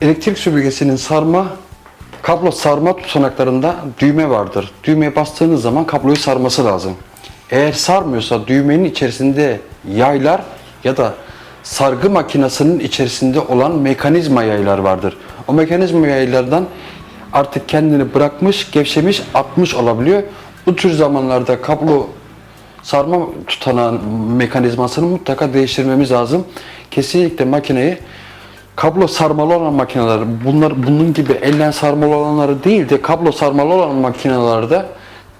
Elektrik süpürgesinin sarma, kablo sarma tutanaklarında düğme vardır. Düğmeye bastığınız zaman kabloyu sarması lazım. Eğer sarmıyorsa düğmenin içerisinde yaylar ya da sargı makinesinin içerisinde olan mekanizma yaylar vardır. O mekanizma yaylardan artık kendini bırakmış, gevşemiş, atmış olabiliyor. Bu tür zamanlarda kablo sarma tutanan mekanizmasını mutlaka değiştirmemiz lazım. Kesinlikle makineyi kablo sarmalı olan makineler, bunlar bunun gibi ellen sarmalı olanları değil de kablo sarmalı olan makinelerde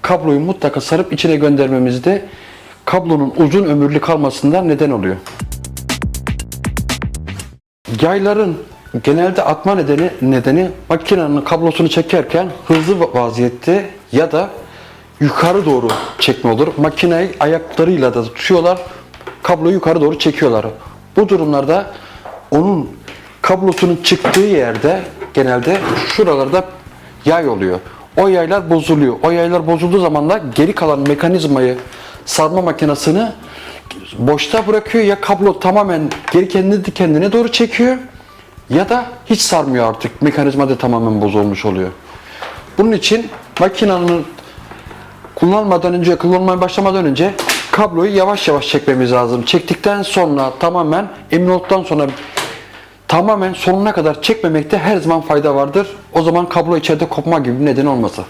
kabloyu mutlaka sarıp içine göndermemizde kablonun uzun ömürlü kalmasından neden oluyor. Yayların genelde atma nedeni nedeni makinenin kablosunu çekerken hızlı vaziyette ya da yukarı doğru çekme olur. Makineyi ayaklarıyla da tutuyorlar. Kabloyu yukarı doğru çekiyorlar. Bu durumlarda onun kablosunun çıktığı yerde genelde şuralarda yay oluyor. O yaylar bozuluyor. O yaylar bozulduğu zaman da geri kalan mekanizmayı sarma makinesini boşta bırakıyor ya kablo tamamen geri kendini kendine doğru çekiyor ya da hiç sarmıyor artık. Mekanizma da tamamen bozulmuş oluyor. Bunun için makinenin kullanmadan önce, kullanmaya başlamadan önce kabloyu yavaş yavaş çekmemiz lazım. Çektikten sonra tamamen emin olduktan sonra tamamen sonuna kadar çekmemekte her zaman fayda vardır. O zaman kablo içeride kopma gibi bir neden olmasa.